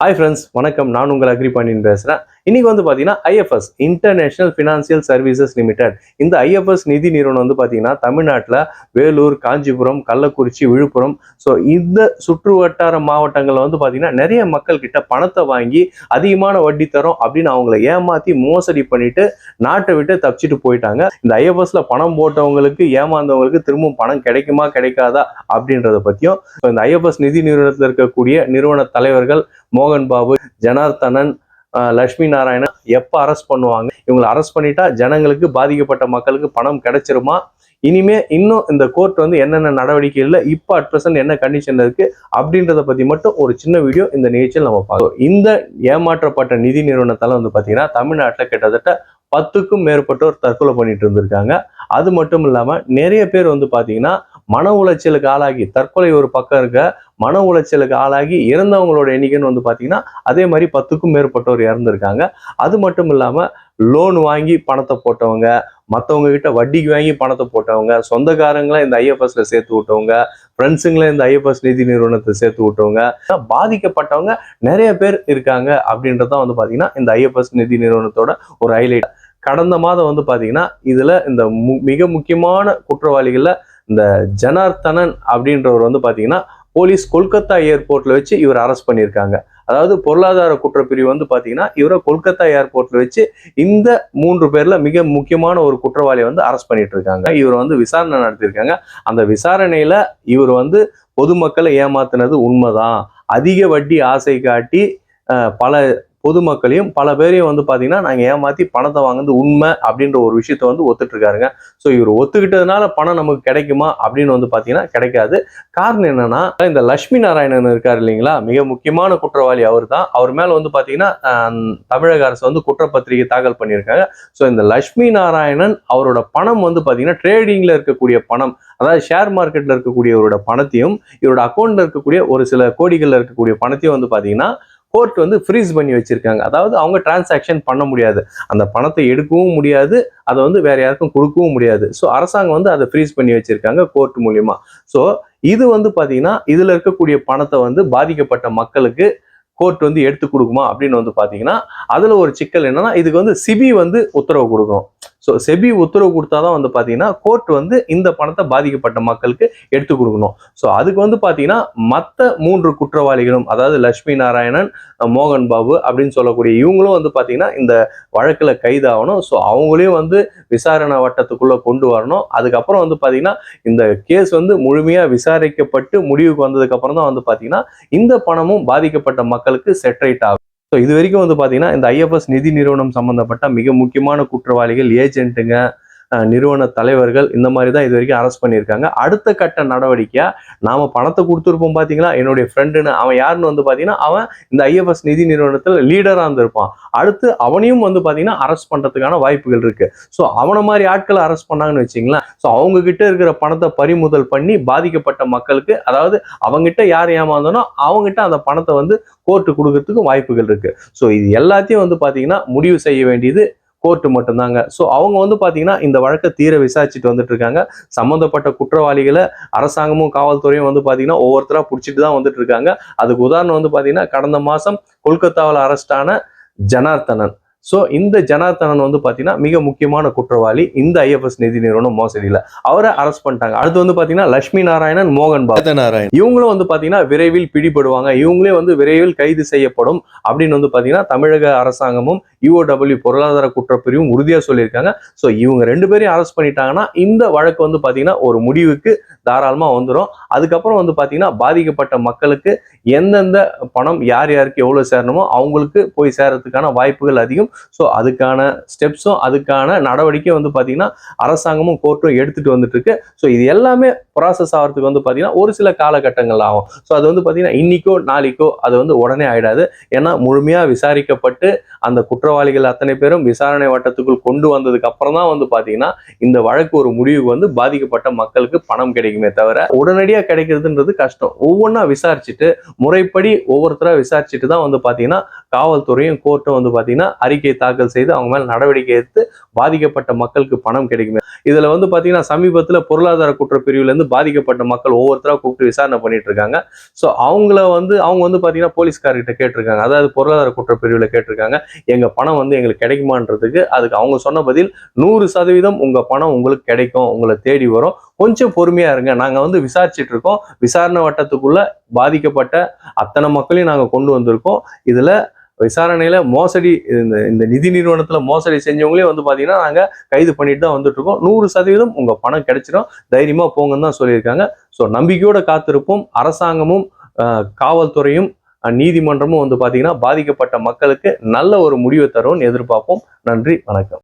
Hi friends வணக்கம். நான் உங்கள் அக்ரி பாண்டியன் பேசுகிறேன் இன்னைக்கு வந்து பார்த்தீங்கன்னா IFS international financial services limited இந்த ஐஎஃப்எஸ் நிதி நிறுவனம் வந்து பார்த்தீங்கன்னா தமிழ்நாட்டில் வேலூர் காஞ்சிபுரம் கள்ளக்குறிச்சி விழுப்புரம். ஸோ இந்த சுற்று வட்டார மாவட்டங்களில் வந்து பார்த்தீங்கன்னா நிறைய மக்கள் கிட்ட பணத்தை வாங்கி அதிகமான வட்டி தரோம் அப்படின்னு அவங்கள ஏமாற்றி மோசடி பண்ணிட்டு நாட்டை விட்டு தப்பிச்சிட்டு போயிட்டாங்க. இந்த ஐஎஃப்எஸ்ல பணம் போட்டவங்களுக்கு ஏமாந்தவங்களுக்கு திரும்பவும் பணம் கிடைக்குமா கிடைக்காதா அப்படின்றத பற்றியும் இந்த ஐஎஃப்எஸ் நிதி நிறுவனத்தில் இருக்கக்கூடிய நிறுவன தலைவர்கள் மோகன் பாபு ஜனார்த்தனன் லட்சுமி நாராயணன் எப்போ அரெஸ்ட் பண்ணுவாங்க? இவங்களை அரெஸ்ட் பண்ணிட்டா ஜனங்களுக்கு பாதிக்கப்பட்ட மக்களுக்கு பணம் கிடைச்சிருமா? இனிமே இன்னும் இந்த கோர்ட் வந்து என்னென்ன நடவடிக்கைகள்ல இப்போ அட் பிரசன்ட் என்ன கண்டிஷன் இருக்கு அப்படின்றத பத்தி மட்டும் ஒரு சின்ன வீடியோ இந்த நிகழ்ச்சியில் நம்ம பார்க்கலாம் இந்த ஏமாற்றப்பட்ட நிதி நிறுவனத்தால வந்து பாத்தீங்கன்னா தமிழ்நாட்டில் கிட்டத்தட்ட பத்துக்கும் மேற்பட்டோர் தற்கொலை பண்ணிட்டு இருந்திருக்காங்க. அது மட்டும் இல்லாமல் நிறைய பேர் வந்து பாத்தீங்கன்னா மன உளைச்சலுக்கு ஆளாகி தற்கொலை ஒரு பக்கம் இருக்க மன உளைச்சலுக்கு ஆளாகி இறந்தவங்களோட எண்ணிக்கைன்னு வந்து பார்த்தீங்கன்னா அதே மாதிரி பத்துக்கும் மேற்பட்டோர் இறந்துருக்காங்க. அது மட்டும் இல்லாமல் லோன் வாங்கி பணத்தை போட்டவங்க மற்றவங்க கிட்ட வட்டிக்கு வாங்கி பணத்தை போட்டவங்க சொந்தக்காரங்களை இந்த ஐஎஃப்எஸ்ல சேர்த்து விட்டவங்க ஃப்ரெண்ட்ஸுங்களை இந்த ஐஎஃப்எஸ் நிதி நிறுவனத்தை சேர்த்து விட்டவங்க பாதிக்கப்பட்டவங்க நிறைய பேர் இருக்காங்க அப்படின்றதான் வந்து பார்த்தீங்கன்னா இந்த ஐஎஃப்எஸ் நிதி நிறுவனத்தோட ஒரு ஹைலைட் கடந்த மாதம் வந்து பார்த்தீங்கன்னா இதில் இந்த மு- மிக முக்கியமான குற்றவாளிகளில் இந்த ஜனார்த்தனன் அப்படின்றவர் வந்து பார்த்தீங்கன்னா போலீஸ் கொல்கத்தா ஏர்போர்ட்ல வச்சு இவர் அரெஸ்ட் பண்ணியிருக்காங்க. அதாவது பொருளாதார குற்றப்பிரிவு வந்து பார்த்தீங்கன்னா இவரை கொல்கத்தா ஏர்போர்ட்ல வச்சு இந்த மூன்று பேர்ல மிக முக்கியமான ஒரு குற்றவாளியை வந்து அரெஸ்ட் பண்ணிட்டு இருக்காங்க இவர் வந்து விசாரணை நடத்தியிருக்காங்க. அந்த விசாரணையில இவர் வந்து பொதுமக்களை ஏமாத்தினது உண்மைதான். அதிக வட்டி ஆசை காட்டி பல பொதுமக்களையும் பல பேரையும் வந்து பார்த்தீங்கன்னா நாங்கள் ஏமாற்றி பணத்தை வாங்குறது உண்மை அப்படின்ற ஒரு விஷயத்த வந்து ஒத்துட்ருக்காருங்க ஸோ இவர் ஒத்துக்கிட்டதுனால பணம் நமக்கு கிடைக்குமா அப்படின்னு வந்து பார்த்தீங்கன்னா கிடைக்காது. காரணம் என்னன்னா இந்த லட்சுமி நாராயணன் இருக்கார் இல்லைங்களா? மிக முக்கியமான குற்றவாளி அவர் தான் அவர் மேலே வந்து பார்த்தீங்கன்னா தமிழக அரசு வந்து குற்றப்பத்திரிகை தாக்கல் பண்ணியிருக்காங்க. ஸோ இந்த லட்சுமி நாராயணன் அவரோட பணம் வந்து பார்த்தீங்கன்னா ட்ரேடிங்கில் இருக்கக்கூடிய பணம் அதாவது ஷேர் மார்க்கெட்டில் இருக்கக்கூடியவரோட பணத்தையும் இவரோட அக்கௌண்ட்டில் இருக்கக்கூடிய ஒரு சில கோடிகளில் இருக்கக்கூடிய பணத்தையும் வந்து பார்த்தீங்கன்னா கோர்ட் வந்து ஃப்ரீஸ் பண்ணி வச்சிருக்காங்க. அதாவது அவங்க டிரான்சாக்ஷன் பண்ண முடியாது. அந்த பணத்தை எடுக்கவும் முடியாது. அதை வந்து வேற யாருக்கும் கொடுக்கவும் முடியாது. ஸோ அரசாங்கம் வந்து அதை ஃப்ரீஸ் பண்ணி வச்சிருக்காங்க கோர்ட் மூலியமா. ஸோ இது வந்து பார்த்தீங்கன்னா இதில் இருக்கக்கூடிய பணத்தை வந்து பாதிக்கப்பட்ட மக்களுக்கு கோர்ட் வந்து எடுத்து கொடுக்குமா அப்படின்னு வந்து பார்த்தீங்கன்னா அதில் ஒரு சிக்கல் என்னன்னா இதுக்கு வந்து சிபி வந்து உத்தரவு கொடுக்கணும். ஸோ செபி உத்தரவு கொடுத்தாதான் வந்து பார்த்தீங்கன்னா கோர்ட் வந்து இந்த பணத்தை பாதிக்கப்பட்ட மக்களுக்கு எடுத்து கொடுக்கணும். ஸோ அதுக்கு வந்து பார்த்தீங்கன்னா மற்ற மூன்று குற்றவாளிகளும் அதாவது லட்சுமி நாராயணன் மோகன் பாபு அப்படின்னு சொல்லக்கூடிய இவங்களும் வந்து பார்த்தீங்கன்னா இந்த வழக்கில் கைதாகணும். ஸோ அவங்களையும் வந்து விசாரணை வட்டத்துக்குள்ளே கொண்டு வரணும். அதுக்கப்புறம் வந்து பார்த்தீங்கன்னா இந்த கேஸ் வந்து முழுமையாக விசாரிக்கப்பட்டு முடிவுக்கு வந்ததுக்கப்புறம் தான் வந்து பார்த்தீங்கன்னா இந்த பணமும் பாதிக்கப்பட்ட மக்களுக்கு செட்ரைட் ஆகும். ஸோ இது வரைக்கும் வந்து பாத்தீங்கன்னா இந்த ஐஎஃப்எஸ் நிதி நிறுவனம் சம்பந்தப்பட்ட மிக முக்கியமான குற்றவாளிகள் ஏஜென்ட்டுங்க நிறுவன தலைவர்கள் இந்த மாதிரி தான் இது வரைக்கும் அரெஸ்ட் பண்ணியிருக்காங்க. அடுத்த கட்ட நடவடிக்கையாக நாம் பணத்தை கொடுத்துருப்போம் பார்த்தீங்களா என்னுடைய ஃப்ரெண்டுன்னு அவன் யாருன்னு வந்து பார்த்தீங்கன்னா அவன் இந்த ஐஎஃப்எஸ் நிதி நிறுவனத்தில் லீடராக இருந்திருப்பான். அடுத்து அவனையும் வந்து பார்த்தீங்கன்னா அரெஸ்ட் பண்ணுறதுக்கான வாய்ப்புகள் இருக்குது ஸோ அவனை மாதிரி ஆட்களை அரெஸ்ட் பண்ணாங்கன்னு வச்சிங்களேன் ஸோ அவங்கக்கிட்ட இருக்கிற பணத்தை பறிமுதல் பண்ணி பாதிக்கப்பட்ட மக்களுக்கு அதாவது அவங்ககிட்ட யார் ஏமாந்தனோ அவங்ககிட்ட அந்த பணத்தை வந்து கோர்ட்டு கொடுக்கறதுக்கும் வாய்ப்புகள் இருக்குது ஸோ இது எல்லாத்தையும் வந்து பார்த்தீங்கன்னா முடிவு செய்ய வேண்டியது கோர்ட்டு மட்டும்தாங்க. ஸோ அவங்க வந்து பாத்தீங்கன்னா இந்த வழக்கை தீர விசாரிச்சுட்டு வந்துட்டு இருக்காங்க சம்மந்தப்பட்ட குற்றவாளிகளை அரசாங்கமும் காவல்துறையும் வந்து பாத்தீங்கன்னா ஒவ்வொருத்தரா பிடிச்சிட்டு தான் வந்துட்டு இருக்காங்க அதுக்கு உதாரணம் வந்து பாத்தீங்கன்னா கடந்த மாசம் கொல்கத்தாவில் அரஸ்டான ஜனார்த்தனன். ஸோ இந்த ஜனார்த்தனன் வந்து பாத்தீங்கன்னா மிக முக்கியமான குற்றவாளி. இந்த ஐஎஃப்எஸ் நிதி நிறுவனம் மோசடியில் அவரை அரெஸ்ட் பண்ணிட்டாங்க. அடுத்து வந்து பாத்தீங்கன்னா லட்சுமி நாராயணன் மோகன் பாபு. நாராயண் இவங்களும் வந்து பாத்தீங்கன்னா விரைவில் பிடிபடுவாங்க. இவங்களே வந்து விரைவில் கைது செய்யப்படும் அப்படின்னு வந்து பாத்தீங்கன்னா தமிழக அரசாங்கமும் யூஓடபிள்யூ பொருளாதார குற்றப்பிரிவும் உறுதியா சொல்லியிருக்காங்க. ஸோ இவங்க ரெண்டு பேரையும் அரெஸ்ட் பண்ணிட்டாங்கன்னா இந்த வழக்கு வந்து பாத்தீங்கன்னா ஒரு முடிவுக்கு தாராளமா வந்துடும் அதுக்கப்புறம் வந்து பாத்தீங்கன்னா பாதிக்கப்பட்ட மக்களுக்கு எந்தெந்த பணம் யார் யாருக்கு எவ்வளவு சேரணுமோ அவங்களுக்கு போய் சேரத்துக்கான வாய்ப்புகள் அதிகம். ஸோ அதுக்கான ஸ்டெப்ஸும் அதுக்கான நடவடிக்கை வந்து பாத்தீங்கன்னா அரசாங்கமும் கோர்ட்டும் எடுத்துட்டு வந்துட்டு இருக்கு ஸோ இது எல்லாமே ப்ராசஸ் ஆகிறதுக்கு வந்து பாத்தீங்கன்னா ஒரு சில காலகட்டங்கள் ஆகும். ஸோ அது வந்து பார்த்தீங்கன்னா இன்னைக்கோ நாளைக்கோ அது வந்து உடனே ஆயிடாது. ஏன்னா முழுமையா விசாரிக்கப்பட்டு அந்த குற்றவாளிகள் அத்தனை பேரும் விசாரணை வட்டத்துக்குள் கொண்டு வந்ததுக்கு அப்புறம் தான் வந்து பாத்தீங்கன்னா இந்த வழக்கு ஒரு முடிவுக்கு வந்து பாதிக்கப்பட்ட மக்களுக்கு பணம் கிடைக்குமே தவிர உடனடியா கிடைக்கிறதுன்றது கஷ்டம். ஒவ்வொன்றா விசாரிச்சுட்டு முறைப்படி ஒவ்வொருத்தரா விசாரிச்சுட்டு தான் வந்து பாத்தீங்கன்னா காவல்துறையும் கோர்ட்டும் வந்து பார்த்தீங்கன்னா அறிக்கை தாக்கல் செய்து அவங்க மேலே நடவடிக்கை எடுத்து பாதிக்கப்பட்ட மக்களுக்கு பணம் கிடைக்குமே. இதில் வந்து பார்த்தீங்கன்னா சமீபத்தில் பொருளாதார குற்றப்பிரிவுல இருந்து பாதிக்கப்பட்ட மக்கள் ஒவ்வொருத்தராக கூப்பிட்டு விசாரணை பண்ணிட்டு இருக்காங்க. ஸோ அவங்கள வந்து அவங்க வந்து பார்த்தீங்கன்னா போலீஸ்கார்கிட்ட கேட்டிருக்காங்க. அதாவது பொருளாதார குற்றப்பிரிவில் கேட்டிருக்காங்க. எங்கள் பணம் வந்து எங்களுக்கு கிடைக்குமான்றதுக்கு அதுக்கு அவங்க சொன்ன பதில் நூறு சதவீதம் உங்கள் பணம் உங்களுக்கு கிடைக்கும். உங்களை தேடி வரும். கொஞ்சம் பொறுமையாக இருங்க. நாங்கள் வந்து விசாரிச்சுட்டு இருக்கோம். விசாரணை வட்டத்துக்குள்ளே பாதிக்கப்பட்ட அத்தனை மக்களையும் நாங்கள் கொண்டு வந்திருக்கோம். இதில் விசாரணையில் மோசடி இந்த இந்த நிதி நிறுவனத்தில் மோசடி செஞ்சவங்களே வந்து பார்த்தீங்கன்னா நாங்கள் கைது பண்ணிட்டு தான் வந்துட்டு இருக்கோம் நூறு சதவீதம் உங்கள் பணம் கிடைச்சிடும் தைரியமாக போங்கன்னு தான் சொல்லியிருக்காங்க. ஸோ நம்பிக்கையோட காத்திருப்போம். அரசாங்கமும் காவல்துறையும் நீதிமன்றமும் வந்து பார்த்தீங்கன்னா பாதிக்கப்பட்ட மக்களுக்கு நல்ல ஒரு முடிவை தரும்னு எதிர்பார்ப்போம். நன்றி வணக்கம்.